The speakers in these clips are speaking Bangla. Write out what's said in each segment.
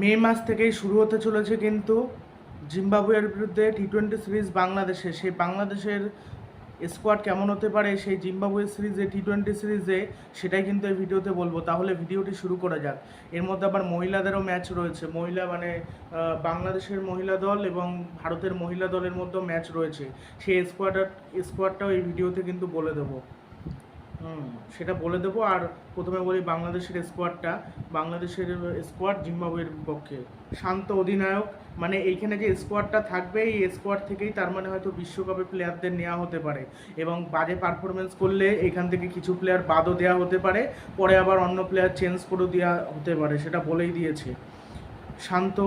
মে মাস থেকেই শুরু হতে চলেছে কিন্তু জিম্বাবুয়ের বিরুদ্ধে টি টোয়েন্টি সিরিজ বাংলাদেশে, সেই বাংলাদেশের স্কোয়াড কেমন হতে পারে, সেই জিম্বাবুয়ে সিরিজে টি টোয়েন্টি সিরিজে সেটাই কিন্তু এই ভিডিওতে বলব। তাহলে ভিডিওটি শুরু করা যাক। এর মধ্যে আবার মহিলাদেরও ম্যাচ রয়েছে। মহিলা মানে বাংলাদেশের মহিলা দল এবং ভারতের মহিলা দলের মধ্যেও ম্যাচ রয়েছে। সেই স্কোয়াডার স্কোয়াডটাও এই ভিডিওতে কিন্তু বলে দেবো। সেটা বলে দেবো। আর প্রথমে বলি বাংলাদেশের স্কোয়াডটা বাংলাদেশের স্কোয়াড জিম্বাবুয়ের পক্ষে। শান্ত অধিনায়ক। মানে এইখানে যে স্কোয়াডটা থাকবে, এই স্কোয়াড থেকেই তার মানে হয়তো বিশ্বকাপে প্লেয়ারদের নেওয়া হতে পারে। এবং বাজে পারফরমেন্স করলে এখান থেকে কিছু প্লেয়ার বাদও দেওয়া হতে পারে। পরে আবার অন্য প্লেয়ার চেঞ্জ করে দেওয়া হতে পারে, সেটা বলেই দিয়েছে। শান্ত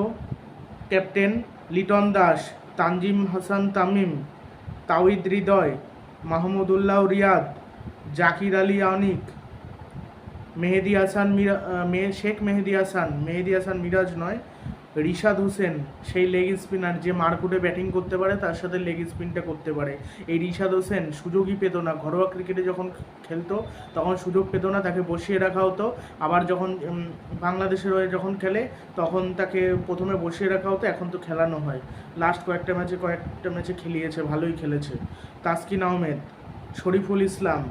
ক্যাপ্টেন লিটন দাস, তানজিম হাসান তামিম, তাওহিদ হৃদয় মাহমুদুল্লাহ রিয়াদ জাকির আলী অনিক মেহেদি হাসান মিরা শেখ মেহেদি হাসান মেহেদি হাসান মিরাজ নয়, রিশাদ হোসেন, সেই লেগ স্পিনার যে মারকুটে ব্যাটিং করতে পারে, তার সাথে লেগ স্পিনটা করতে পারে। এই রিশাদ হোসেন সুযোগই পেত না। ঘরোয়া ক্রিকেটে যখন খেলতো, তখন সুযোগ পেত না, তাকে বসিয়ে রাখা হতো। আবার যখন বাংলাদেশের হয়ে যখন খেলে, তখন তাকে প্রথমে বসিয়ে রাখা হতো, এখন তো খেলানো হয়। লাস্ট কয়েকটা ম্যাচে কয়েকটা ম্যাচে খেলিয়েছে, ভালোই খেলেছে। তাসকিন আহমেদ, শরীফুল ইসলাম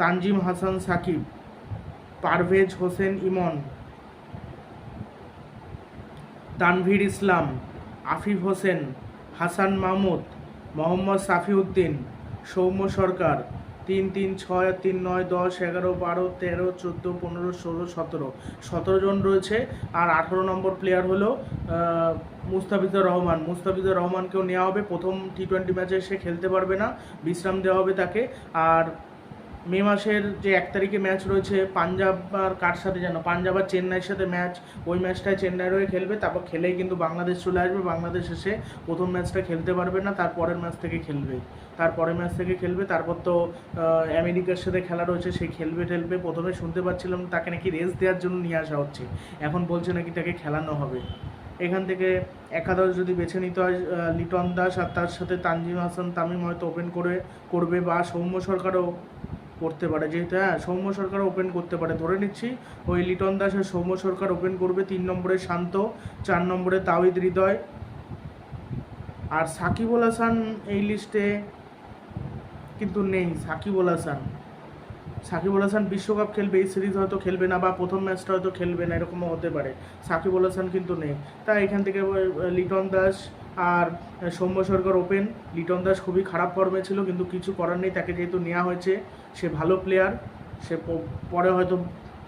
তানজিম হাসান সাকিব, পারভেজ হোসেন ইমন, তানভীর ইসলাম, আফিফ হোসেন, হাসান মাহমুদ, মোহাম্মদ সাফিউদ্দিন, সৌম্য সরকার, তিন তিন ছয় তিন নয় দশ এগারো বারো তেরো চোদ্দ পনেরো ষোলো সতেরো। সতেরো জন রয়েছে আর আঠারো নম্বর প্লেয়ার হলো মুস্তাফিজুর রহমান। মুস্তাফিজুর রহমানকেও নেওয়া হবে। প্রথম টি টোয়েন্টি ম্যাচে সে খেলতে পারবে না। বিশ্রাম দেওয়া হবে তাকে। আর মে মাসের যে এক তারিখে ম্যাচ রয়েছে, পাঞ্জাব আর কার সাথে যেন? পাঞ্জাব আর চেন্নাইয়ের সাথে ম্যাচ ওই ম্যাচটায় চেন্নাইয়ের হয়ে খেলবে, তারপর খেলেই কিন্তু বাংলাদেশ চলে আসবে, বাংলাদেশ এসে প্রথম ম্যাচটা খেলতে পারবে না, তার পরের ম্যাচ থেকে খেলবে। তারপরের ম্যাচ থেকে খেলবে, তারপর তো আমেরিকার সাথে খেলা রয়েছে, সে খেলবে টেলবে, প্রথমে শুনতে পাচ্ছিলাম তাকে নাকি রেস্ট দেওয়ার জন্য নিয়ে আসা হচ্ছে। এখন বলছে নাকি তাকে খেলানো হবে। এখান থেকে একাদশ যদি বেছে নিতে হয় লিটন দাস আর তার সাথে তানজিম হাসান, তামিম হয়তো ওপেন করে, করবে, বা সৌম্য সরকারও করতে পারে। যেহেতু হ্যাঁ সৌম্য সরকার ওপেন করতে পারে। ধরে নিচ্ছি, ওই লিটন দাস আর সৌম্য সরকার ওপেন করবে। তিন নম্বরে শান্ত, চার নম্বরে তাওহিদ হৃদয়। আর সাকিবুল হাসান এই লিস্টে কিন্তু নেই, সাকিবুল হাসান। সাকিবুল হাসান বিশ্বকাপ খেলবে, এই সিরিজ হয়তো খেলবে না বা প্রথম ম্যাচটা হয়তো খেলবে না, এরকমও হতে পারে। সাকিবুল হাসান কিন্তু নেই। তাই এখান থেকে লিটন দাস আর সৌম্য সরকার ওপেন লিটন দাস খুবই খারাপ ফর্মে ছিল, কিন্তু কিছু করার নেই, তাকে যেহেতু নেওয়া হয়েছে, সে ভালো প্লেয়ার সে পরে হয়তো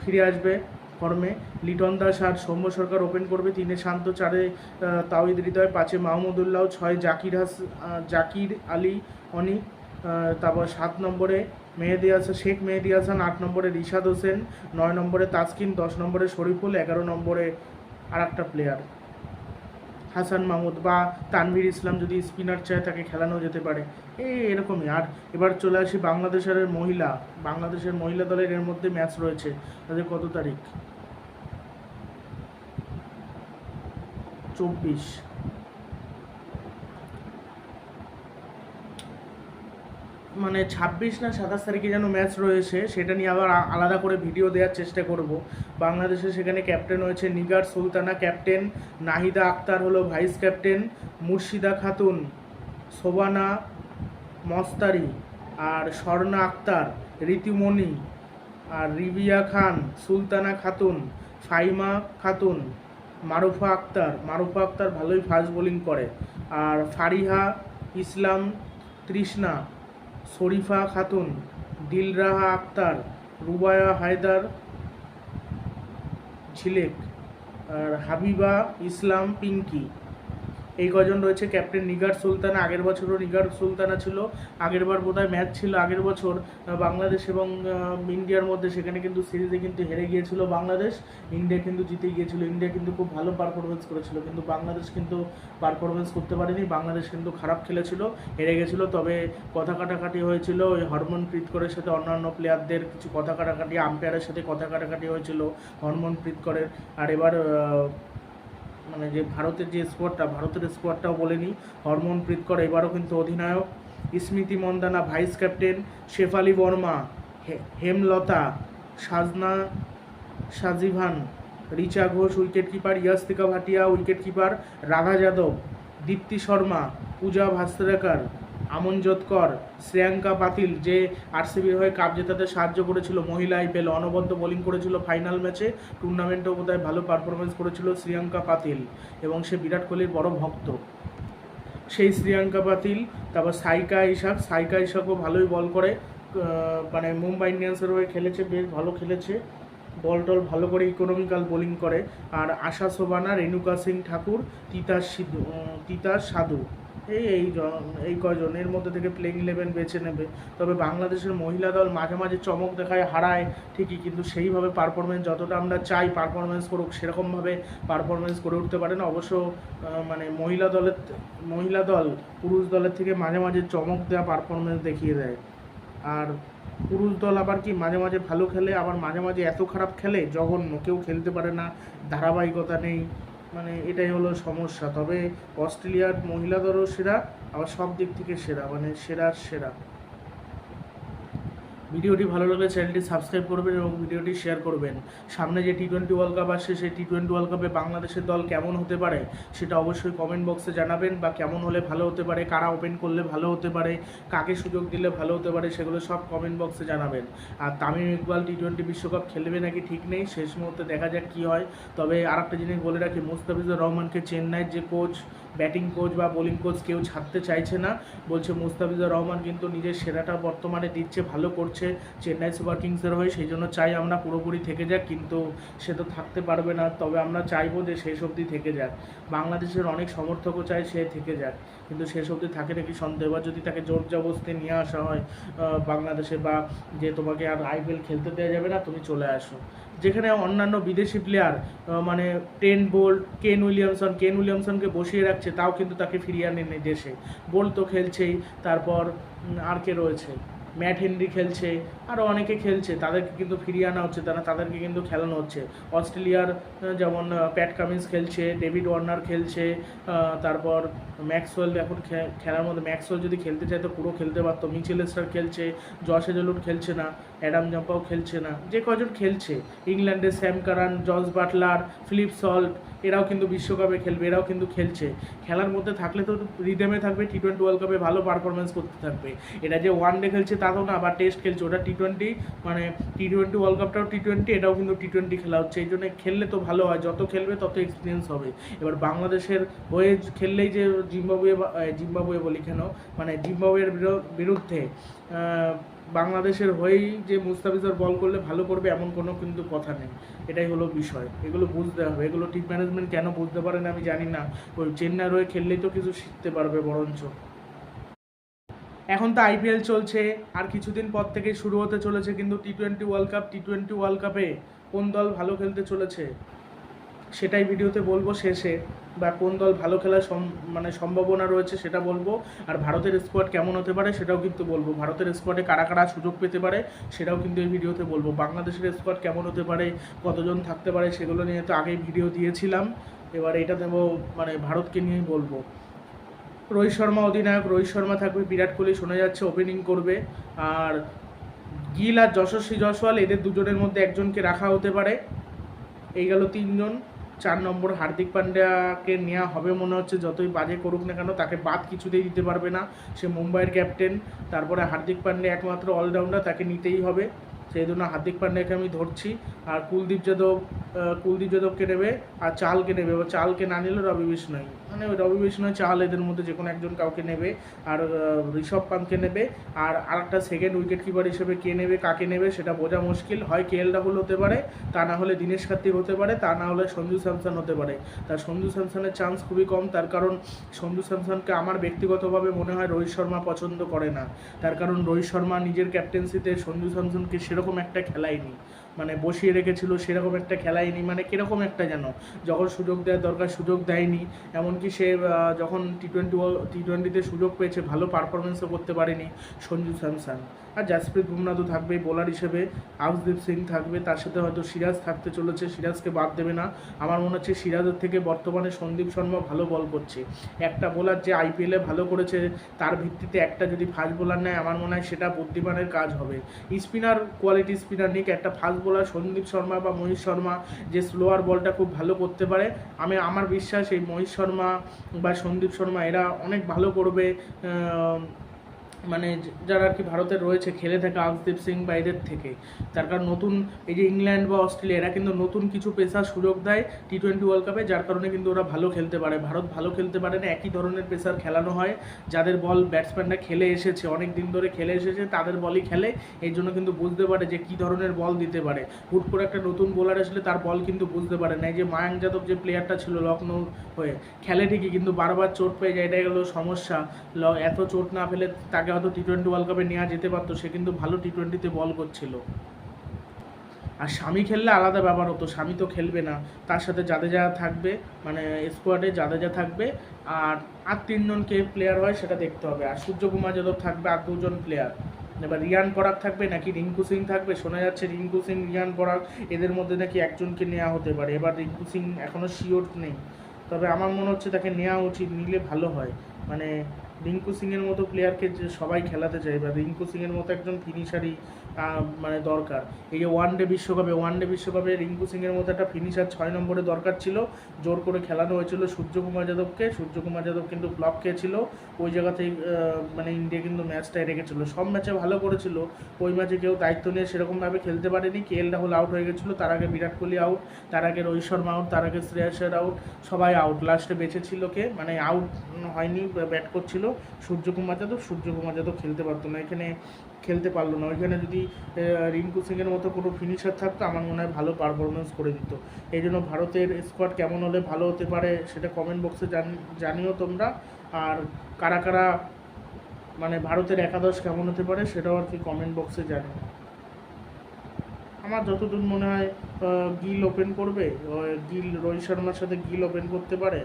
ফিরে আসবে ফর্মে লিটন দাস আর সৌম্য সরকার ওপেন করবে তিনে শান্ত, চারে তাওহিদ হৃদয়, পাঁচে মাহমুদুল্লাহ, ছয় জাকির হাস জাকির আলী অনিক তারপর সাত নম্বরে মেহেদি হাসান, শেখ মেহেদি হাসান, আট নম্বরে রিশাদ হোসেন, নয় নম্বরে তাসকিন, দশ নম্বরে শরীফুল, এগারো নম্বরে আর একটা প্লেয়ার হাসান মাহমুদ বা তানভীর ইসলাম যদি স্পিনার চায় তাকে খেলানো যেতে পারে। এই এরকমই। আর এবার চলে আসি বাংলাদেশের মহিলা। বাংলাদেশের মহিলা দলের এর মধ্যে ম্যাচ রয়েছে। তাদের কত তারিখ? চব্বিশ। মানে ছাব্বিশ না সাতাশ তারিখে যেন ম্যাচ রয়েছে, সেটা নিয়ে আবার আলাদা করে ভিডিও দেওয়ার চেষ্টা করব। বাংলাদেশে সেখানে ক্যাপ্টেন হয়েছে নিগার সুলতানা ক্যাপ্টেন নাহিদা আক্তার হলো ভাইস ক্যাপ্টেন মুর্শিদা খাতুন শোভানা মস্তারি আর স্বর্ণা আক্তার রীতিমণি আর রিবিয়া খান, সুলতানা খাতুন, ফাইমা খাতুন, মারুফা আক্তার। মারুফা আক্তার ভালোই ফাস্ট বোলিং করে। আর ফারিহা ইসলাম তৃষ্ণা শরীফা খাতুন দিলরাহা আক্তার রুবায়া হায়দার ঝিলেক আর হাবিবা ইসলাম পিঙ্কি। এই কজন রয়েছে? ক্যাপ্টেন নিগার সুলতানা, আগের বছরও নিগার সুলতানা ছিল, আগের বার বোধহয় ম্যাচ ছিল আগের বছর বাংলাদেশ এবং ইন্ডিয়ার মধ্যে। সেখানে কিন্তু সিরিজে কিন্তু হেরে গিয়েছিল বাংলাদেশ, ইন্ডিয়া কিন্তু জিতে গিয়েছিল। ইন্ডিয়া কিন্তু খুব ভালো পারফরমেন্স করেছিল, কিন্তু বাংলাদেশ কিন্তু পারফরমেন্স করতে পারেনি। বাংলাদেশ কিন্তু খারাপ খেলেছিল, হেরে গেছিল। তবে কথা কাটাকাটি হয়েছিল, ওই হরমনপ্রীত করের সাথে অন্যান্য প্লেয়ারদের কিছু কথা কাটাকাটি আম্পায়ারের সাথে কথা কাটাকাটি হয়েছিল হরমনপ্রীত করের আর এবার মানে যে ভারতের যে স্কোয়াডটা ভারতের স্কোয়াডটাও বলেনি। হরমনপ্রীত কর, এবারও কিন্তু অধিনায়ক। Smriti Mandhana, vice captain Shafali Verma Hemalatha, Sajana Sajeevan, Richa Ghosh wicket keeper Yastika Bhatia wicket keeper Radha Yadav, Deepti Sharma, Pooja Vastrakar আমন যোধকর শ্রেয়াঙ্কা পাতিল যে আরসিবির হয়ে কাপ জেতাতে সাহায্য করেছিল মহিলা আইপিএল, অনবদ্য বোলিং করেছিল ফাইনাল ম্যাচে টুর্নামেন্টেও বোধহয় ভালো পারফরমেন্স করেছিল শ্রিয়াঙ্কা পাতিল এবং সে বিরাট কোহলির বড় ভক্ত। সেই শ্রিয়াঙ্কা পাতিল তারপর সাইকা ইশাক, সাইকা ইশাকও ভালোই বল করে। মানে মুম্বাই ইন্ডিয়ান্সের হয়ে খেলেছে, বেশ ভালো খেলেছে। বল টল ভালো করে ইকোনমিক্যাল বোলিং করে। আর আশা শোভানা রেণুকা সিং ঠাকুর, তিতাস সিধু তিতাস সাধু। এই এই এই কজন এর মধ্যে থেকে প্লেইং ইলেভেন বেছে নেবে। তবে বাংলাদেশের মহিলা দল মাঝে মাঝে চমক দেখায়, হারায়, ঠিকই, কিন্তু সেইভাবে পারফরমেন্স যতটা আমরা চাই পারফরমেন্স করুক, সেরকমভাবে পারফরমেন্স করে উঠতে পারে না। অবশ্য মানে মহিলা দলের, মহিলা দল, পুরুষ দলের থেকে মাঝে মাঝে চমক দেওয়া পারফরমেন্স দেখিয়ে দেয়। আর পুরুষ দল আবার কি, মাঝে মাঝে ভালো খেলে, আবার মাঝে মাঝে এত খারাপ খেলে, জঘন্য, কেউ খেলতে পারে না, ধারাবাহিকতা নেই। মানে এটাই হলো সমস্যা। তবে অস্ট্রেলিয়ার মহিলা দলও সেরা, আবার সব দিক থেকে সেরা মানে সেরার সেরা। ভিডিওটি ভালো লাগলে চ্যানেলটি সাবস্ক্রাইব করবেন এবং ভিডিওটি শেয়ার করবেন। সামনে যে টি টোয়েন্টি ওয়ার্ল্ড কাপ আসছে, সেই টি টোয়েন্টি ওয়ার্ল্ড কাপে বাংলাদেশের দল কেমন হতে পারে সেটা অবশ্যই কমেন্ট বক্সে জানাবেন বা কেমন হলে ভালো হতে পারে, কারা ওপেন করলে ভালো হতে পারে, কাকে সুযোগ দিলে ভালো হতে পারে সেগুলো সব কমেন্ট বক্সে জানাবেন। আর তামিম ইকবাল টি টোয়েন্টি বিশ্বকাপ খেলবে নাকি ঠিক নেই, শেষ মুহূর্তে দেখা যাক কী হয়। তবে আর একটা জিনিস বলে রাখি, মুস্তাফিজুর রহমানকে চেন্নাইয়ের যে কোচ ব্যাটিং কোচ বা বোলিং কোচ কেউ ছাড়তে চাইছে না। বলছে মুস্তাফিজুর রহমান কিন্তু নিজের সেরাটা বর্তমানে দিচ্ছে, ভালো করছে। চেন্নাই সুপার কিংসের হয়ে, সেই জন্য চাই আমরা পুরোপুরি থেকে যাক, কিন্তু সে তো থাকতে পারবে না, তবে আমরা চাইব যে শেষ অবধি থেকে যাক। বাংলাদেশের অনেক সমর্থকও চায় সে থেকে যাক, কিন্তু শেষ অবধি থাকে নাকি সন্দেহ? এবার যদি তাকে জোর জবস্তি নিয়ে আসা হয় বাংলাদেশে বা যে তোমাকে আর আইপিএল খেলতে দেওয়া যাবে না, তুমি চলে আসো। যেখানে অন্যান্য বিদেশি প্লেয়ার মানে টেন বোল্ট কেন উইলিয়ামসন কেন উইলিয়ামসনকে বসিয়ে রাখছে, তাও কিন্তু তাকে ফিরিয়ে আনেনি দেশে। বোল্ট তো খেলছেই, তারপর আর কে রয়েছে? ম্যাট হেনরি খেলছে আরও অনেকে খেলছে, তাদেরকে কিন্তু ফিরিয়ে আনা হচ্ছে, তারা তাদেরকে কিন্তু খেলানো হচ্ছে। অস্ট্রেলিয়ার যেমন প্যাট কামিন্স খেলছে ডেভিড ওয়ার্নার খেলছে তারপর ম্যাক্সওয়েল এখন খেলার মধ্যে ম্যাক্সওয়েল যদি খেলতে চায়, তো পুরো খেলতে পারতো। মিচেল স্টার খেলছে জশ এজলুট খেলছে না। অ্যাডাম জাম্পাও খেলছে না। যে কজন খেলছে, ইংল্যান্ডের Sam Curran, George Buttler, Philip Salt, এরাও কিন্তু বিশ্বকাপে খেলবে, এরাও কিন্তু খেলছে। খেলার মধ্যে থাকলে তো রিদেমে থাকবে টি টোয়েন্টি ওয়ার্ল্ড কাপে ভালো পারফরমেন্স করতে থাকবে। এটা যে ওয়ান ডে খেলছে তা তো না বা টেস্ট খেলছে। ওটা টি টোয়েন্টি মানে টি টোয়েন্টি ওয়ার্ল্ড কাপটাও টি টোয়েন্টি এটাও কিন্তু টি টোয়েন্টি খেলা হচ্ছে। এই জন্য খেললে তো ভালো হয়, যত খেলবে তত এক্সপিরিয়েন্স হবে। এবার বাংলাদেশের হয়ে খেললেই যে জিম্বাবুয়ে জিম্বাবুয়ে বলি কেন? মানে জিম্বাবুয়ের বিরুদ্ধে বাংলাদেশের হয়েই যে মুস্তাফিজুর বল করলে ভালো করবে এমন কোনো কিন্তু কথা নেই। এটাই হলো বিষয়। এগুলো বুঝতে হবে। এগুলো টিম ম্যানেজমেন্ট কেন বুঝতে পারে না আমি জানি না। ওই চেন্নাইয়ের হয়ে খেললেই তো কিছু শিখতে পারবে বরঞ্চ। এখন তো আইপিএল চলছে। আর কিছুদিন পর থেকে শুরু হতে চলেছে কিন্তু T twenty world cup T twenty world কাপে কোন দল ভালো খেলতে চলেছে? সেটাই ভিডিওতে বলব শেষে বা কোন দল ভালো খেলার মানে সম্ভাবনা রয়েছে সেটা বলব। আর ভারতের স্কোয়াড কেমন হতে পারে সেটাও কিন্তু বলব। ভারতের স্কোয়াডে কারা কারা সুযোগ পেতে পারে সেটাও কিন্তু এই ভিডিওতে বলব। বাংলাদেশের স্কোয়াড কেমন হতে পারে, কতজন থাকতে পারে সেগুলো নিয়ে তো আগেই ভিডিও দিয়েছিলাম। এবার এটা দেবো মানে ভারতকে নিয়েই বলব। রোহিত শর্মা অধিনায়ক, রোহিত শর্মা থাকবে, বিরাট কোহলি শোনা যাচ্ছে ওপেনিং করবে। আর গিল আর যশস্বী জয়সওয়াল, এদের দুজনের মধ্যে একজনকে রাখা হতে পারে। এই গেল তিনজন। চার নম্বর হার্দিক পান্ডিয়াকে নেওয়া হবে মনে হচ্ছে, যতই বাজে করুক না কেন, তাকে বাদ কিছুতেই দিতে পারবে না। সে মুম্বাইয়ের ক্যাপ্টেন তারপরে হার্দিক পান্ডে একমাত্র অলরাউন্ডার তাকে নিতেই হবে। সেই জন্য হার্দিক পান্ডিয়াকে আমি ধরছি। আর কুলদীপ যাদব কুলদীপ যাদবকে নেবে আর চালকে নেবে। এবার চালকে না নিলে রবি বিষ্ণয়। মানে রবি বিষ্ণয় চাল এদের মধ্যে যে কোনো একজন কাউকে নেবে। আর ঋষভ পান্তকে নেবে। আর আরেকটা সেকেন্ড উইকেট কিপার হিসেবে কে নেবে, কাকে নেবে সেটা বোঝা মুশকিল। হয় কে এল রাহুল হতে পারে, তা না হলে দীনেশ কার্তিক হতে পারে, তা না হলে সঞ্জু স্যামসন হতে পারে। তার সঞ্জু স্যামসনের চান্স খুবই কম। তার কারণ সঞ্জু স্যামসনকে আমার ব্যক্তিগতভাবে মনে হয় রোহিত শর্মা পছন্দ করে না। তার কারণ রোহিত শর্মা নিজের ক্যাপ্টেন্সিতে সঞ্জু স্যামসনকে সেরকম একটা খেলায়নি মানে বসিয়ে রেখেছিল সেরকম একটা খেলায়নি মানে কীরকম একটা যেন? যখন সুযোগ দেওয়ার দরকার সুযোগ দেয়নি। এমনকি সে যখন টি টোয়েন্টি টি টোয়েন্টিতে সুযোগ পেয়েছে, ভালো পারফরমেন্সও করতে পারেনি সঞ্জু স্যামসন। আর জাসপ্রীত বুমরা তো থাকবেই বোলার হিসেবে। আউসদীপ সিং থাকবে, তার সাথে হয়তো সিরাজ থাকতে চলেছে, সিরাজকে বাদ দেবে না। আমার মনে হচ্ছে সিরাজের থেকে বর্তমানে সন্দীপ শর্মা ভালো বল করছে। একটা বোলার যে আইপিএলে ভালো করেছে, তার ভিত্তিতে একটা যদি ফাস্ট বোলার নেয়, আমার মনে হয় সেটা বুদ্ধিমানের কাজ হবে। স্পিনার কোয়ালিটি স্পিনার নিক, একটা ফাস্ট বোলার সন্দীপ শর্মা বা মহিষ শর্মা, যে স্লোয়ার বলটা খুব ভালো করতে পারে। আমি, আমার বিশ্বাস এই মহিষ শর্মা বা সন্দীপ শর্মা, এরা অনেক ভালো করবে মানে যারা আর কি ভারতে রয়েছে, খেলে থাকে আউসদীপ সিং বা এদের থেকে। তার কারণ নতুন, এই যে ইংল্যান্ড বা অস্ট্রেলিয়া, এরা কিন্তু নতুন কিছু পেশার সুযোগ দেয় টি টোয়েন্টি ওয়ার্ল্ড কাপে যার কারণে কিন্তু ওরা ভালো খেলতে পারে। ভারত ভালো খেলতে পারে না, একই ধরনের পেশার খেলানো হয়। যাদের বল ব্যাটসম্যানরা খেলে এসেছে, অনেক দিন ধরে খেলে এসেছে, তাদের বলই খেলে। এই জন্য কিন্তু বুঝতে পারে যে কী ধরনের বল দিতে পারে। হুট করে একটা নতুন বোলার আসলে তার বল কিন্তু বুঝতে পারে না। এই যে মায়াঙ্ক যাদব যে প্লেয়ারটা ছিল লখনৌ হয়ে, খেলে ঠিকই, কিন্তু বারবার চোট পেয়ে যায়, এটা গেলো সমস্যা। এত চোট না ফেলে তাকে হয়তো টি টোয়েন্টি ওয়ার্ল্ড কাপে নেওয়া যেতে পারতো, সে কিন্তু ভালো টি টোয়েন্টিতে বল করছিল। আর স্বামী খেললে আলাদা ব্যাপার হতো, স্বামী তো খেলবে না। তার সাথে জাদেজা থাকবে মানে স্কোয়াডে জাদেজা থাকবে, আর আর তিনজন কে প্লেয়ার হয় সেটা দেখতে হবে। আর সূর্যকুমার যাদব থাকবে আর দুজন প্লেয়ার এবার রিয়ান পরাগ থাকবে নাকি রিঙ্কু সিং থাকবে? শোনা যাচ্ছে রিঙ্কু সিং, রিয়ান পরাগ, এদের মধ্যে নাকি একজনকে নেওয়া হতে পারে। এবার রিঙ্কু সিং এখনও শিওর নেই। তবে আমার মনে হচ্ছে তাকে নেওয়া উচিত, নিলে ভালো হয়। মানে রিঙ্কু সিংয়ের মতো প্লেয়ারকে যে সবাই খেলাতে চায় বা রিঙ্কু সিংয়ের মতো একজন ফিনিশারই মানে দরকার। এই যে ওয়ান ডে বিশ্বকাপে ওয়ান ডে বিশ্বকাপে রিঙ্কু সিংয়ের মতো একটা ফিনিশার ছয় নম্বরে দরকার ছিল। জোর করে খেলানো হয়েছিল সূর্যকুমার যাদবকে। সূর্যকুমার যাদব কিন্তু ব্লক খেয়েছিল। ওই জায়গাতেই মানে ইন্ডিয়া কিন্তু ম্যাচটাই রেখেছিল। সব ম্যাচে ভালো করেছিল। ওই ম্যাচে কেউ দায়িত্ব নিয়ে সেরকমভাবে খেলতে পারেনি। কে এল রাহুল আউট হয়ে গেছিল, তার আগে বিরাট কোহলি আউট তার আগে রোহিত শর্মা আউট তার আগে শ্রেয়াসের আউট সবাই আউট লাস্টে বেঁচেছিল কে? মানে আউট হয়নি ব্যাট করছিল সূর্যকুমার যাদব। সূর্যকুমার যাদব খেলতে পারতো না। এখানে খেলতে পারল না। ওইখানে যদি রিঙ্কু সিংয়ের মতো কোনো ফিনিশার থাকতো, আমার মনে হয় ভালো পারফরমেন্স করে দিত। এই জন্য ভারতের স্কোয়াড কেমন হলে ভালো হতে পারে সেটা কমেন্ট বক্সে জানিও তোমরা। আর কারা কারা মানে ভারতের একাদশ কেমন হতে পারে সেটাও আর কি কমেন্ট বক্সে জানিও। আমার যতদূর মনে হয় গিল ওপেন করবে গিল, রোহিত শর্মার সাথে গিল ওপেন করতে পারে।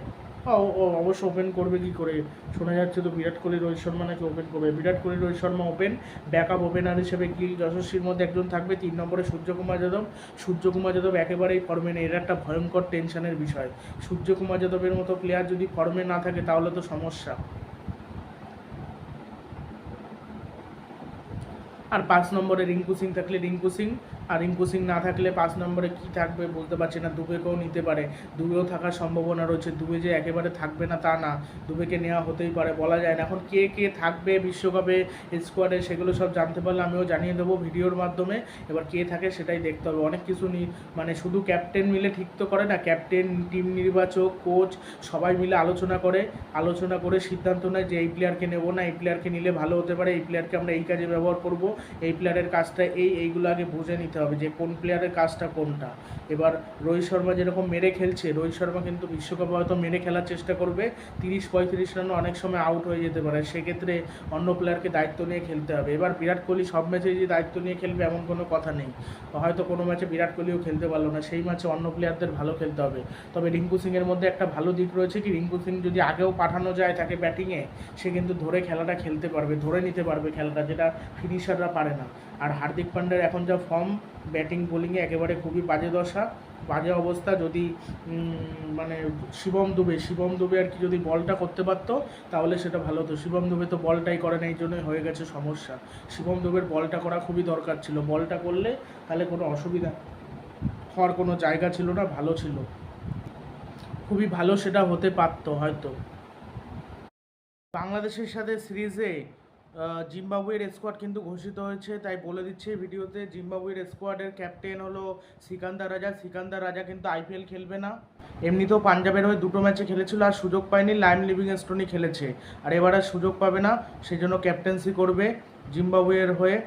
অবশ্য ওপেন করবে কি করে? শোনা যাচ্ছে তো বিরাট কোহলি, রোহিত শর্মা নাকি ওপেন করবে। Virat Kohli, Rohit Sharma open backup opener হিসেবে গিল যশস্বীর মধ্যে একজন থাকবে? তিন নম্বরে সূর্যকুমার যাদব। সূর্যকুমার যাদব একেবারেই ফর্মে নেই। এটা একটা ভয়ঙ্কর টেনশনের বিষয়। সূর্যকুমার যাদবের মতো প্লেয়ার যদি ফর্মে না থাকে, তাহলে তো সমস্যা। আর পাঁচ নম্বরে রিঙ্কু সিং থাকলে, রিঙ্কু সিং আর রিঙ্কু না থাকলে পাঁচ নম্বরে কি থাকবে বলতে পারছি না, দুবেকেও নিতে পারে। দুবেও থাকার সম্ভাবনা রয়েছে, দুবে যে একেবারে থাকবে না তা না, দুবেকে নেওয়া হতেই পারে, বলা যায় না। এখন কে কে থাকবে বিশ্বকাপে স্কোয়াডে সেগুলো সব জানতে পারলে আমিও জানিয়ে দেবো ভিডিওর মাধ্যমে। এবার কে থাকে সেটাই দেখতে হবে। অনেক কিছু মানে শুধু ক্যাপ্টেন মিলে ঠিক তো করে না ক্যাপ্টেন টিম নির্বাচক কোচ সবাই মিলে আলোচনা করে আলোচনা করে সিদ্ধান্ত নেয় যে এই প্লেয়ারকে নেব না, এই প্লেয়ারকে নিলে ভালো হতে পারে, এই প্লেয়ারকে আমরা এই কাজে ব্যবহার করব, এই প্লেয়ারের কাজটা এই, এইগুলো আগে বুঝে নিতে হবে যে কোন প্লেয়ারের কাজটা কোনটা। এবার রোহিত শর্মা যেরকম মেরে খেলছে, রোহিত শর্মা কিন্তু বিশ্বকাপে হয়তো মেরে খেলার চেষ্টা করবে। তিরিশ পঁয়ত্রিশ রানও অনেক সময় আউট হয়ে যেতে পারে। সেক্ষেত্রে অন্য প্লেয়ারকে দায়িত্ব নিয়ে খেলতে হবে। এবার বিরাট কোহলি সব ম্যাচে যে দায়িত্ব নিয়ে খেলবে এমন কোনো কথা নেই। হয়তো কোনো ম্যাচে বিরাট কোহলিও খেলতে পারল না। সেই ম্যাচে অন্য প্লেয়ারদের ভালো খেলতে হবে। তবে রিঙ্কু সিংয়ের মধ্যে একটা ভালো দিক রয়েছে কি, রিঙ্কু সিং যদি আগেও পাঠানো যায় তাকে ব্যাটিংয়ে সে কিন্তু ধরে খেলাটা খেলতে পারবে, ধরে নিতে পারবে খেলাটা, যেটা ফিনিশাররা পারে না। আর হার্দিক পান্ডের এখন যা ফর্ম ব্যাটিং বোলিংয়ে একেবারে খুবই বাজে দশা। বাজে অবস্থা যদি মানে শিবম দুবে শিবম দুবে আর কি যদি বলটা করতে পারতো, তাহলে সেটা ভালো হতো। শিবম দুবে তো বলটাই করে না এই জন্যই হয়ে গেছে সমস্যা। শিবম দুবের বলটা করা খুবই দরকার ছিল। বলটা করলে তাহলে কোনো অসুবিধা হওয়ার কোনো জায়গা ছিল না, ভালো ছিল। খুবই ভালো সেটা হতে পারতো হয়তো। বাংলাদেশের সাথে সিরিজে জিম্বাবুয়ের স্কোয়াড কিন্তু ঘোষিত হয়েছে, তাই বলে দিচ্ছে ভিডিওতে। জিম্বাবুয়ের স্কোয়াডের ক্যাপ্টেন হলো সিকান্দার রাজা। সিকান্দার রাজা কিন্তু আইপিএল খেলবে না। এমনিতেও পাঞ্জাবের হয়ে দুটো ম্যাচে খেলেছিল, আর সুযোগ পায়নি লাইম লিভিং স্টোনই খেলেছে। আর এবার আর সুযোগ পাবে না সেই জন্য ক্যাপ্টেন্সি করবে জিম্বাবুয়ের হয়ে।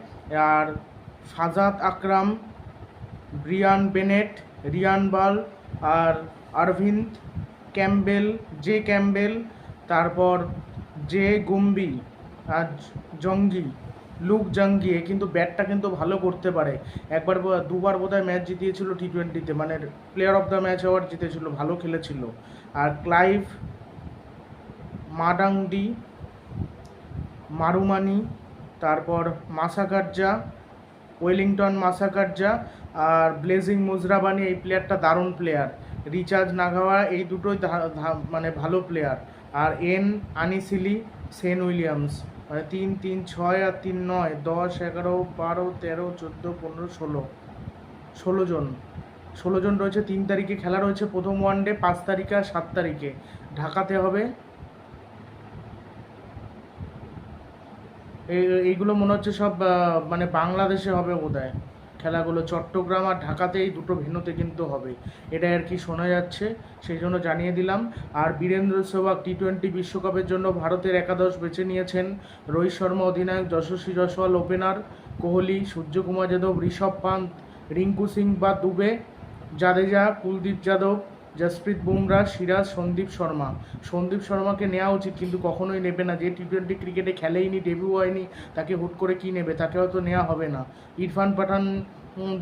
আর ফাজাত Akram, Brian Bennett, Ryan Burl আর আরভিন্দ ক্যাম্বেল জে ক্যাম্বেল তারপর জে গুম্বি। আর জঙ্গি, লুক জঙ্গি, এ কিন্তু ব্যাটটা কিন্তু ভালো করতে পারে। একবার দুবার বোধহয় ম্যাচ জিতিয়েছিল টি টোয়েন্টিতে মানে player of the match award জিতেছিল, ভালো খেলেছিল। আর ক্লাইভ মাডাংডি, মারুমানি, তারপর মাসাকারজা, ওয়েলিংটন মাসাকারজা আর ব্লেজিং মুজরাবানি, এই প্লেয়ারটা দারুণ প্লেয়ার রিচার্জ নাগাওয়া, এই দুটোই মানে ভালো প্লেয়ার আর এন আনিসিলি সেন উইলিয়ামস মানে তিন তিন ছয় আর তিন নয়, দশ, এগারো, বারো, তেরো, চোদ্দ, পনেরো, ষোলো। ষোলো জন। ষোলো জন রয়েছে, তিন তারিখে খেলা রয়েছে প্রথম ওয়ানডে পাঁচ তারিখে আর সাত তারিখে। ঢাকাতে হবে। এই- এইগুলো মনে হচ্ছে সব মানে বাংলাদেশে হবে বোধহয়। খেলাগুলো চট্টগ্রাম আর ঢাকাতে এই দুটো ভিন্নতে কিন্তু হবে। এটা আর কি শোনা যাচ্ছে, সেই জন্য জানিয়ে দিলাম। আর বীরেন্দ্র সেহবাগ টি টোয়েন্টি বিশ্বকাপের জন্য ভারতের একাদশ বেছে নিয়েছেন রোহিত শর্মা, অধিনায়ক যশস্বী জয়সওয়াল, ওপেনার কোহলি, সূর্যকুমার যাদব, ঋষভ পান্ত, রিঙ্কু সিং বা দুবে, জাদেজা, কুলদীপ যাদব জসপ্রীত বুমরা, সিরাজ, সন্দীপ শর্মা। সন্দীপ শর্মাকে নেওয়া উচিত, কিন্তু কখনোই নেবে না। যে টি টোয়েন্টি ক্রিকেটে খেলেইনি ডেবিউ হয়নি, তাকে হুট করে কি নেবে? তাকে হয়তো নেওয়া হবে না। ইরফান পাঠান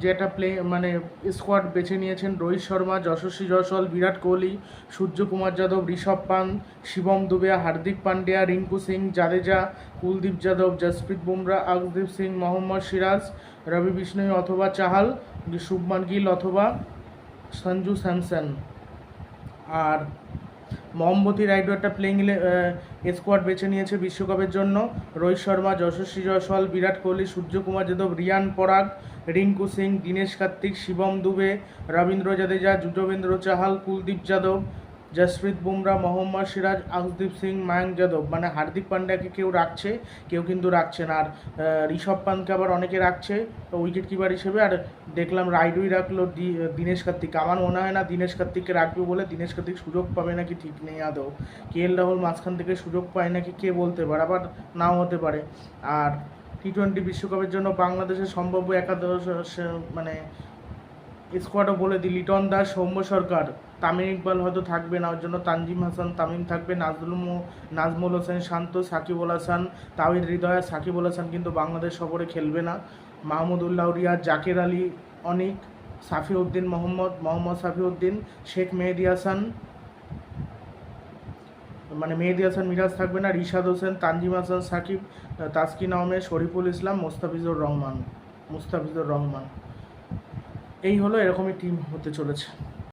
যেটা প্লে মানে স্কোয়াড বেছে নিয়েছেন রোহিত শর্মা, যশস্বী জয়সওয়াল, বিরাট কোহলি, সূর্যকুমার যাদব, ঋষভ পান্ত শিবম দুবে হার্দিক পান্ডিয়া, রিঙ্কু সিং, জাদেজা, কুলদীপ যাদব, জসপ্রীত বুমরা আকদীপ সিং, মোহাম্মদ সিরাজ রবি বিষ্ণই অথবা চাহাল, শুভমান গিল অথবা সঞ্জু স্যামসন। আর মহম্মতি রাইডু একটা প্লেইং স্কোয়াড বেছে নিয়েছে বিশ্বকাপের জন্য। রোহিত শর্মা, যশস্বী জয়সওয়াল, বিরাট কোহলি, সূর্যকুমার যাদব, রিয়ান পরাগ, রিঙ্কু সিং, দীনেশ কার্তিক, শিবম দুবে, রবীন্দ্র জাদেজা, যুজবেন্দ্র চাহাল, কুলদীপ যাদব জসপ্রীত বুমরা, মোহাম্মদ সিরাজ আকদীপ সিং মায়াঙ্ক যাদব। মানে হার্দিক পান্ড্যাকে কেউ রাখছে, কেউ কিন্তু রাখছে না। আর ঋষভ পান্তকে আবার অনেকে রাখছে উইকেট কিপার হিসেবে। আর দেখলাম রাইডুই রাখল দীনেশ কার্তিক। আমার মনে হয় না দীনেশ কার্তিককে রাখবে বলে দীনেশ কার্তিক সুযোগ পাবে নাকি ঠিক নেই আদৌ। কে এল রাহুল মাঝখান থেকে সুযোগ পায় নাকি কে বলতে পারে, আবার নাও হতে পারে। আর টি টোয়েন্টি বিশ্বকাপের জন্য বাংলাদেশের সম্ভাব্য একাদশ মানে স্কোয়াডও বলে দিই, লিটন দাস, সৌম্য সরকার, তামিম ইকবাল হয়তো থাকবে না ওর জন্য তানজিম হাসান, তামিম থাকবে নাজমুল মো- নাজমুল হোসেন শান্ত সাকিবুল হাসান তাহিদ হৃদয় সাকিবুল হাসান কিন্তু বাংলাদেশ সফরে খেলবে না। মাহমুদুল্লাহ রিয়াজ, জাকের আলী অনিক, সাফিউদ্দিন মোহাম্মদ মোহাম্মদ সাফিউদ্দিন, শেখ মেহেদি হাসান মানে মেহেদি হাসান, মিরাজ থাকবে না, রিশাদ হোসেন, তানজিম হাসান, সাকিব, তাসকিন আহমেদ, শরীফুল ইসলাম, মোস্তাফিজুর রহমান, মুস্তাফিজুর রহমান। এই হলো এরকমই টিম হতে চলেছে।